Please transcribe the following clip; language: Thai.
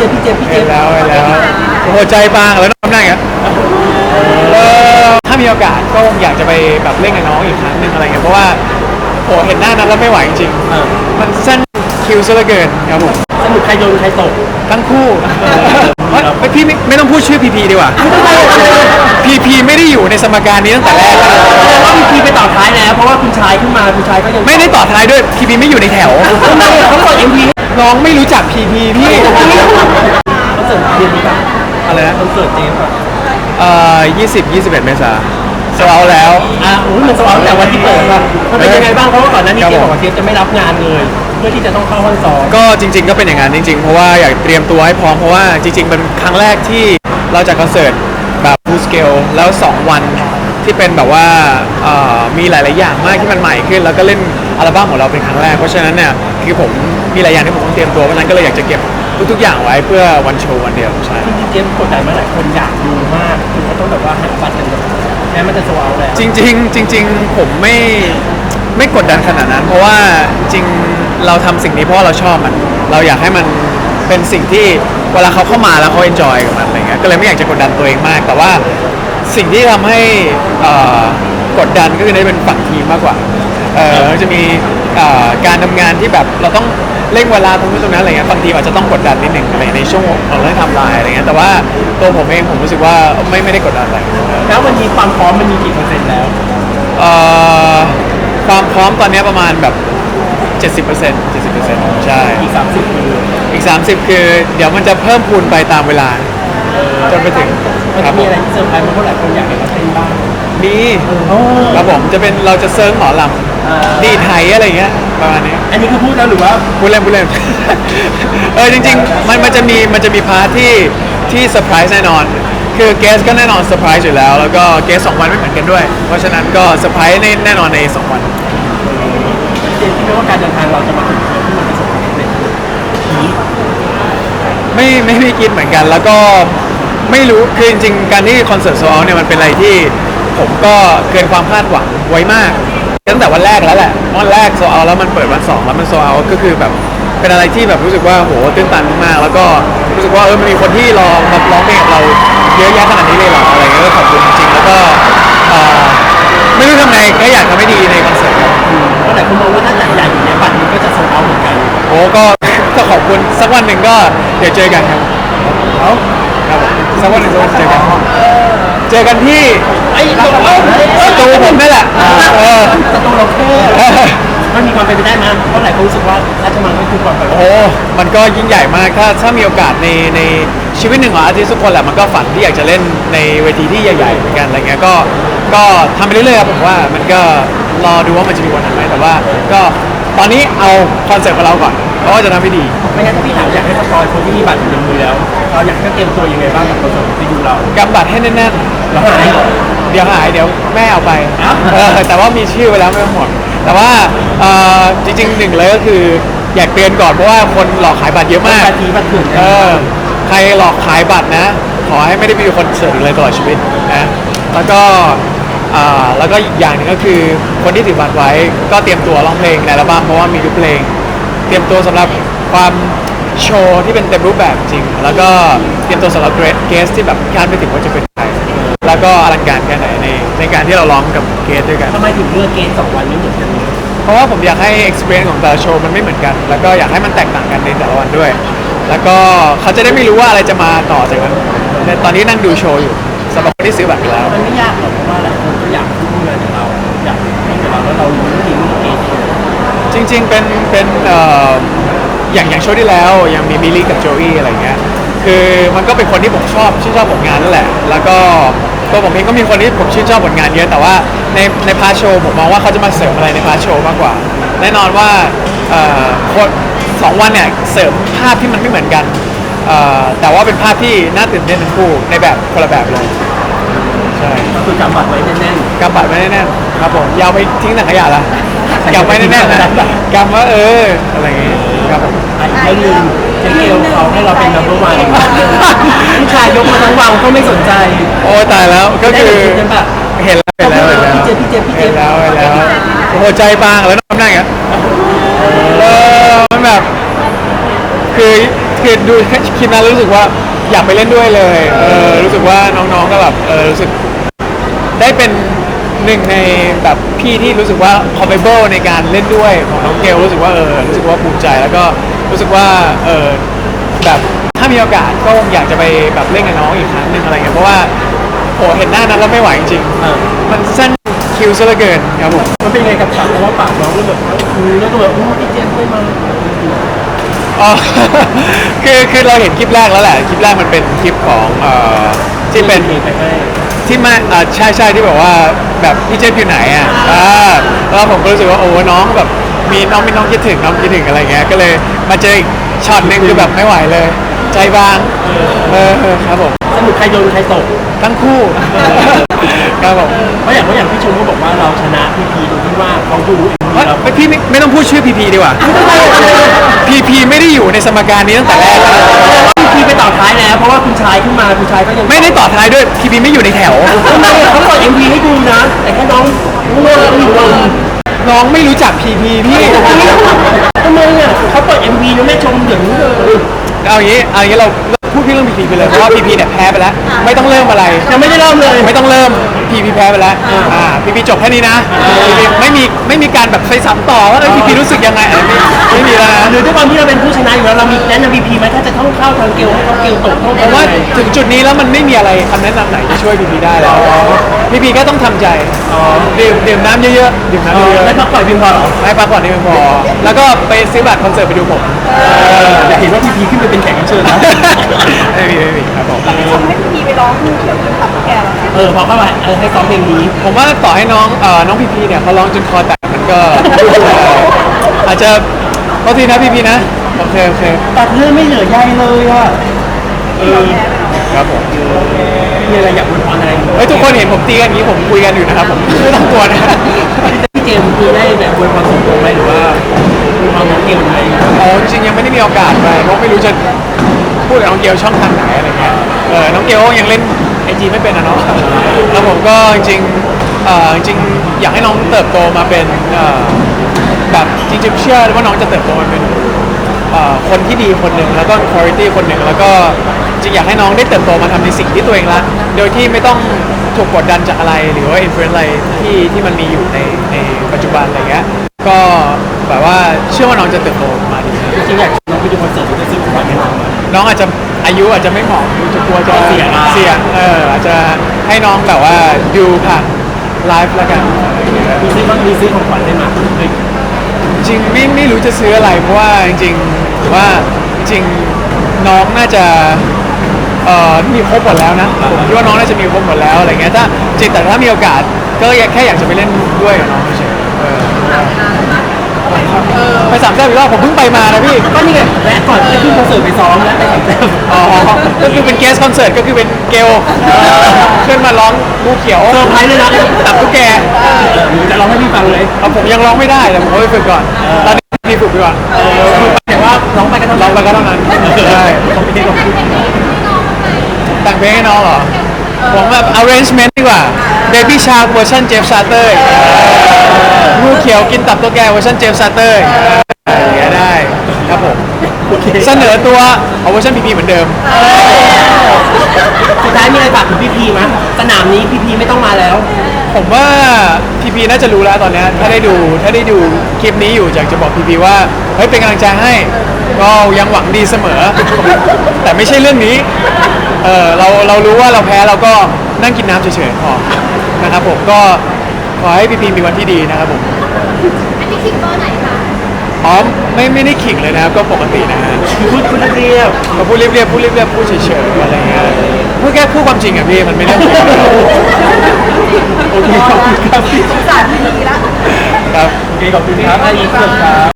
เจพี่เจพี่เจเห็นแล้วเห็นแล้วหัวใจบางแล้วน้องนั่งอะเออถ้ามีโอกาสก็คงอยากจะไปแบบเล่นกับน้องอีกครั้งหนึ่งอะไรเงี้ยเพราะว่าโหเห็นหน้านั้นแล้วไม่ไหวจริงเออๆมันสั้นคิวซะเหลือเกินครับผมสรุปใครโดนใครตกทั้งคู่เฮ้ยเฮ้ยพี่ไม่ไม่ต้องพูดชื่อพีพีดีกว่าพีพีไม่ได้อยู่ในสมการนี้ตั้งแต่แรกแล้ว แสดงว่าพี่พีไปต่อท้ายแล้วเพราะว่าคุณชายขึ้นมาคุณชายก็ยังไม่ได้ต่อท้ายด้วยพีพีไม่อยู่ในแถว ทำไมเขาเปิดเอ็มพี น้องไม่รู้จักพีพีพี่เขาเสิร์ฟเจมส์ป่ะอะไรนะคอนเสิร์ตเจมส์ป่ะเอ่อ20 21 เมษาโซเอาแล้วอะโอ้ยมันสว่างตั้งแต่วันที่เปิดป่ะมันเป็นยังไงบ้างเพราะว่าก่อนหน้านี้ครับเจมผมส์บอกว่าเจมส์จะไม่รับงานเลยเพื่อที่จะต้องเข้าห้องซ้อมก็จริง ๆ ก็เป็นอย่างนั้นจริง ๆ เพราะว่าอยากเตรียมตัวให้พร้อมเพราะว่าจริงๆเป็นครั้งแรกที่เราจัดคอนเสิร์ตแบบ full scale แล้ว 2 วัน ที่เป็นแบบว่าเอ่อมีหลาย ๆ อย่างมากที่มันใหม่ขึ้น แล้วก็เล่นอัลบั้มของเราเป็นครั้งแรก เพราะฉะนั้นเนี่ยคือผมมีหลายอย่างที่ผมต้องเตรียมตัวเพราะฉะนั้นก็เลยอยากจะเก็บทุก ๆ อย่างไว้เพื่อวันโชว์วันเดียวใช่ที่เจมส์กดดันมาหลายคนอยากดูมากคือเขาต้องแบบว่าหาบัตรกันเลยแม้มันจะสว่างแล้วจริง ๆ จริง ๆ ผมไม่ไม่กดดันขนาดนั้น เพราะว่าจริงเราทำสิ่งนี้เพราะว่าเราชอบมัน เราอยากให้มันเป็นสิ่งที่เวลาเขาเข้ามาแล้วเขาเอนจอยกับมันอะไรเงี้ยก็เลยไม่อยากจะกดดันตัวเองมาก แต่ว่า สิ่งที่ทำให้เอ่อกดดันก็คือในเป็นฝั่งทีมมากกว่าเออจะมีเอ่อการทำงานที่แบบเราต้องเร่งเวลาตรงนี้นตรงนั้นอะไรเงี้ยบางทีมอาจจะต้องกดดันนิดหนึ่งอะไรในช่วงของเรื่องไทำลายอะไรเงี้ยแต่ว่าตัวผมเองผมรู้สึกว่าไม่ไม่ได้กดดันอะไรแล้ววันนี้ความพร้อมมันมีกี่เปอร์เซ็นต์แล้ว เอ่อความพร้อมตอนนี้ประมาณแบบ 70% 70%ใช่ อีก 30คืออีก 30 คือเดี๋ยวมันจะเพิ่มพูนไปตามเวลาจนไปถึง มันครัจะบผมีมอะไรที่เซอร์ไพรส์เพราะหลายคนอยากเห็นเราเต้นบ้าง มีโอ้ ครับผมจะเป็นเราจะเซิร์ฟหมอลอ่าำดีไทยอะไรเงี้ยประมาณนี้อันนี้คือพูดแล้วหรือว่า พูดเล่นพูดเล่น เออจริงๆมันมันจะมีมันจะมีพาร์ทที่ที่เซอร์ไพรส์แน่นอน คือเกสก็แน่นอนเซอร์ไพรส์อยู่แล้ว แล้วก็เกสสองวันไม่เหมือนกันด้วย เพราะฉะนั้นก็เซอร์ไพรส์แน่นอนในสองวัน เจนที่ไม่ว่าการเดินทางเราจะมาถึงจุดที่มันประสบความสำเร็จไม่ไม่ได้คิดเหมือนกัน แล้วก็ ไม่รู้คือจริงๆการที่คอนเสิร์ตโซลเนี่ยมันเป็นอะไรที่ผมก็เกินความคาดหวังไว้มาก ตั้งแต่วันแรกแล้วแหละวันแรกโซลแล้วมันเปิดวันสองแล้วมันโซลก็คือแบบเป็นอะไรที่แบบรู้สึกว่าโหตื้นตันมากๆแล้วก็รู้สึกว่าเออมันมีคนที่รอมาร้องเพลงกับเราเยอะแยะขนาดนี้เลยเหรออะไรเงี้ยก็ขอบคุณจริงๆแล้วก็เอ่อไม่รู้ทำไงก็อยากทำให้ดีในคอนเสิร์ตครับเพราะแต่คนมองว่าถ้าจัดใหญ่อยู่ในยบัตรมันก็จะโซลเอาท์เหมือนกันโอ้ก็ก็ขอบคุณสักวันหนึ่งก็เดี๋ยวเจอกันครับเอ้าครับผม สักวันหนึ่งจะเจอกันเจอกันที่ไอ้เราเอ้าสตูผมนี่แหละเออสตูเราแค่มันมีความเป็นไปได้ไหมเพราะหลายคนรู้สึกว่าราชมังก็คือความแบบโอ้โหมันก็ยิ่งใหญ่มากถ้าถ้ามีโอกาสในในชีวิตหนึ่งของอาร์ติสต์ทุกคนแหละมันก็ฝันที่อยากจะเล่นในเวทีที่ใหญ่ๆเหมือนกันอะไรเงี้ยก็ก็ทำไปเรื่อยๆครับผมว่ามันก็รอดูว่ามันจะมีวันนั้นไหมแต่ว่า ก็ตอนนี้เอาคอนเซ็ปต์ของเราก่อนเพราะว่าจะทำให้ดีไม่งั้นถ้าพี่ถามอยากให้สปอยคนที่มีบัตรอยู่ในมือแล้ว เราอยากให้เขาเตรียมตัวยังไงบ้างกับคอนเสิร์ตที่ดูเรา กำบัตรให้แน่นๆแล้วหายเหรอ เดี๋ยวหายเดี๋ยวแม่เอาไปอ้าว เออแต่ว่ามีชื่อไว้แล้วไม่ต้องห่วงแต่ว่าเอ่อจริงๆหนึ่งเลยก็คืออยากเตือนก่อนเพราะว่าคนหลอกขายบัตรเยอะมาก บัตรทีบัตรถื่อนเออใครหลอกขายบัตรนะ ขอให้ไม่ได้ไปดูคอนเสิร์ตอีกเลยตลอดชีวิตนะแล้วก็อ่าแล้วก็อีกอย่างหนึงก็คือคนที่ถือบัตรไว้ก็เตรียมตัวร้องเพลงในอัลบั้มเพราะว่ามีทุกเพลง เตรียมตัวสำหรับความ โชว์ที่เป็นเต็มรูปแบบจริง แล้วก็เตรียมตัวสำหรับเกสที่แบบคาดไม่ถึงว่าจะเป็นใครแล้วก็อลังการแค่ไหนในในการที่เราร้องกับเกสด้วยกัน ทำไมถึงเลือกเกณฑ์สองวันนี้เหมือนกันเพราะว่าผมอยากให้ experience ของแต่ละโชว์มันไม่เหมือนกัน แล้วก็อยากให้มันแตกต่างกันในแต่ละวันด้วย แล้วก็เขาจะได้ไม่รู้ว่าอะไรจะมาต่อจากนั้นแต่ตอนนี้นั่งดูโชว์อยู่สำหรับคนที่ซื้อบัตรไปแล้ว มันไม่ยากหรอกเพราะว่าหลายคนก็อยากพูดงานกับเราอยากให้กับเราแล้วเรารู้จริงเกณฑ์จริงๆเป็นเป็นเอ่อ อย่างอย่างโชว์ที่แล้วยังมีมิลลี่กับโจอี้อะไรเงี้ยคือมันก็เป็นคนที่ผมชอบชื่นชอบผลงานนั่นแหละ แล้วก็ตัวผมเองก็มีคนที่ผมชื่นชอบผลงานเยอะแต่ว่าในในพาร์ทโชว์ผมมองว่าเขาจะมาเสริมอะไรในพาร์ทโชว์มากกว่า แน่นอนว่าเอ่อคนสองวันเนี่ยเสริมภาพที่มันไม่เหมือนกันเอ่อแต่ว่าเป็นภาพที่น่าตื่นเต้นทั้งคู่ในแบบคนละแบบเลยใช่ก็คือกำบัตรไว้แน่นกำบัตรไว้แน่นๆครับผมอยาวไปทิ้งถังขยะละกำไว้แน่นๆนะกำว่าเอออะไรอย่างงี้ครับผม ๆอีกเรื่องหนึ่งเจ๊เกลเขาให้เราเป็น number one ผู้ชายยกมาทั้งวังก็ไม่สนใจโอ้ตายแล้วก็คือได้เห็นกันปะเห็นแล้วเห็นแล้วเห็นแล้วพี่เจพี่เจพี่เจเห็นแล้วเห็นแล้วหัวใจบางแล้วน้องนั่งอะเออมันแบบคือคือดูแค่คลิปนั้นรู้สึกว่าอยากไปเล่นด้วยเลยเออรู้สึกว่าน้องๆก็แบบเออรู้สึกได้เป็นหนึ่งในแบบพี่ที่รู้สึกว่า capable ในการเล่นด้วยของน้องเกลรู้สึกว่าเออรู้สึกว่าภูมิใจแล้วก็รู้สึกว่าเออ แบบถ้ามีโอกาสก็คงอยากจะไปแบบเล่นกับน้องอีกครั้งหนึ่งอะไรเงี้ยเพราะว่าโหเห็นหน้านั้นแล้วไม่ไหวจริงๆเออ มันสั้นคิวซะเหลือเกินครับผมมันเป็นยังไงกับปากเพราะว่าปากน้องก็แบบคือแล้วก็แบบโอ้พี่เจมส์ไม่มาอ๋อ คือคือเราเห็นคลิปแรกแล้วแหละคลิปแรกมันเป็นคลิปของเอ่อที่เป็น ไปให้ที่มาอ่าใช่ใช่ที่บอกว่าแบบพี่เจฟอยู่ไหนอะอ่าแล้วผมก็รู้สึกว่าโอ้น้องแบบมีน้องมีน้องคิดถึงน้องคิดถึงอะไรเงี้ยก็เลยมาเจออีก ช็อตหนึงคือแบบไม่ไหวเลย ใจบางเออครับผมสนุกใครโดนใครตกทั้งคู่ ครับผมเพราะอย่างเพราะอย่างพี่ชมก็บอกว่าเราชนะพี่พีตรงที่ว่าเขาดูเอ็มวีเฮ้ยเราพี่ไม่ไม่ต้องพูดชื่อพีพีดีกว่าพีพีไม่ได้อยู่ในสมการนี้ตั้งแต่แรกแล้วพี่ไปต่อท้ายแล้วเพราะว่าคุณชายขึ้นมาคุณชายก็ยังไม่ได้ต่อท้ายด้วยพีพีไม่อยู่ในแถว ทำไมเขาเปิดเอ็มวีให้ดูนะ แต่แค่น้องน้องเราอยู่บนน้องไม่รู้จักพีพีพี่ งนี้เอาอย่างนี้เรา พูดที่เรื่องพีพีไปเลยเพราะว่าพีพีเนี่ยแพ้ไปแล้ว ไม่ต้องเริ่มอะไรยังไม่ได้เริ่มเลยไม่ต้องเริ่มพีพีแพ้ไปแล้วอ่าพีพีจบแค่นี้นะ PP ไม่มีไม่มีการแบบไปซ้ำต่อว่าเออพีพีรู้สึกยังไงอะไรไม่ไม่มีแล้วนะ หรือด้วยความที่เราเป็นผู้ชนะอยู่แล้วเรามีแนะนำพีพีไหมถ้าจะต้องเข้าทางเกลให้เขาเกลตกต้องผมว่าถึงจุดนี้แล้วมันไม่มีอะไรคำแนะนำไหนที่ช่วยพีพีได้แล้วพีพีก็ต้องทำใจดื่มดื่มน้ำเยอะๆดื่มน้ำเยอะแล้วพักผ่อนเพียงพอเหรอๆให้พักผ่อนให้เพียงพอ แล้วก็ไปซื้อบัตรคอนเสิร์ตไปดูผม แต่เห็นว่าพีพีขึ้นไปเป็นแขกรับเชิญนะไม่มีไม่มีครับผมชมให้พี่ไปร้องเขียวขึ้นขับแกแล้วนะเออพอเข้าไปเออให้ซ้อมเพลงนี้ ผมว่าต่อให้น้องเอ่อน้องพีพีเนี่ยเขาร้องจนคอแตกมันก็เอ่ออาจจะโทษทีนะพีพีนะโอเคโอเคตัดเรื่องไม่เหลือใยเลยอะเออครับผมมีอะไรอยากอวยพรอะไรเฮ้ยทุกคนเห็นผมตีกันอย่างนี้ผมคุยกันอยู่นะครับผมไม่ต้องกลัวนะพี่เจมส์คือได้แบบอวยพรส่วนตัวไหมหรือว่าอวยพรน้องเกลไหม อ๋อจริงๆยังไม่ได้มีโอกาสไปเพราะไม่รู้จะ พูดกับน้องเกลช่องทางไหนอะไรเงี้ยเออน้องเกลยังเล่นไอจีไม่เป็นอะเนาะแล้วผมก็จริงๆเอ่อจริงๆอยากให้น้องเติบโตมาเป็นเอ่อแบบจริงๆเชื่อว่าน้องจะเติบโตมาเป็นเอ่อคนที่ดีคนหนึ่งแล้วก็ quality คนหนึ่งแล้วก็จริงอยากให้น้องได้เติบโตมาทำในสิ่งที่ตัวเองรักโดยที่ไม่ต้องถูกกดดันจากอะไรหรือว่า influence อะไรที่ที่มันมีอยู่ในในปัจจุบันอะไรเงี้ยก็แบบว่าเชื่อว่าน้องจะเติบโตมาดี จริงๆอยากน้องไปดูคอนเสิร์ต น้องไหมน้องอาจจะอายุอาจจะไม่เหมาะจะกลัวจะเสี่ยงเสี่ยงเอออาจจะให้น้องแบบว่าดูผ่านไลฟ์แล้วกันอะไรอย่างเงี้ยมีซื้อมีซื้อของขวัญให้มาเฮ้ยจริงไม่ไม่รู้จะซื้ออะไรเพราะว่าจริงๆผมว่าจริงๆน้องน่าจะเอ่อมีครบหมดแล้วนะผมคิดว่าน้องน่าจะมีครบหมดแล้วอะไรเงี้ยถ้าจริงแต่ถ้ามีโอกาสก็แค่อยากจะไปเล่นด้วยกับน้องเฉยๆเออ ไปสามแซ่บอีกรอบผมเพิ่งไปมานะพี่ ก็นี่ไงแวะก่อนจะขึ้นคอนเสิร์ตไปซ้อมแล้วไปแข่งแต้มอ๋อ ก็คือเป็นเกสคอนเสิร์ตก็คือเป็นเกลขึ้นมาร้องบูเขียวเซอร์ไพรส์เลยนะตับตุ๊กแกเออหนูจะร้องให้พี่ฟังเลยเอาผมยังร้องไม่ได้แต่ผมก็ไปฝึกก่อน ตอนนี้พี่ฝึกไปก่อนแต่ว่าร้องไปก็ต้องร้องไปก็เท่านั้นใช่ของพี่เจมส์แต่งเพลงให้น้องเหรอ ผมแบบ arrangement ดีกว่า Baby Shark เวอร์ชันเจฟซาเตอร์งูเขียวกินตับตัวแกเวอร์ชันเจฟซาเตอร์อย่างเงี้ยได้ครับผมโอเคเสนอตัวเอาเวอร์ชันพีพีเหมือนเดิม สุดท้ายมีอะไรฝากถึงพี่พีมั้ยสนามนี้พี่พีไม่ต้องมาแล้ว ผมว่าพีพีน่าจะรู้แล้วตอนเนี้ยถ้าได้ดูถ้าได้ดูคลิปนี้อยู่อยากจะบอกพีพีว่าเฮ้ยเป็นกำลังใจให้ ก็ยังหวังดีเสมอ แต่ไม่ใช่เรื่องนี้ เออเราเรารู้ว่าเราแพ้เราก็นั่งกินน้ำเฉยๆพอนะครับผมก็ขอให้พีพีมีวันที่ดีนะครับผมอันนี้คิดเบอร์ไหนคะอ๋อไม่ไม่ได้ขิงเลยนะครับก็ปกตินะฮะคือพูดพูดเรียบก็พูดเรียบๆพูดเรียบๆพูดเฉยๆอะไรเงี้ยพูดแค่พูดความจริงอะพี่มันไม่เรื่องจริงโอเคขอบคุณครับสงสารพี่ละครับโอเคขอบคุณครับอันนี้เกิดครับ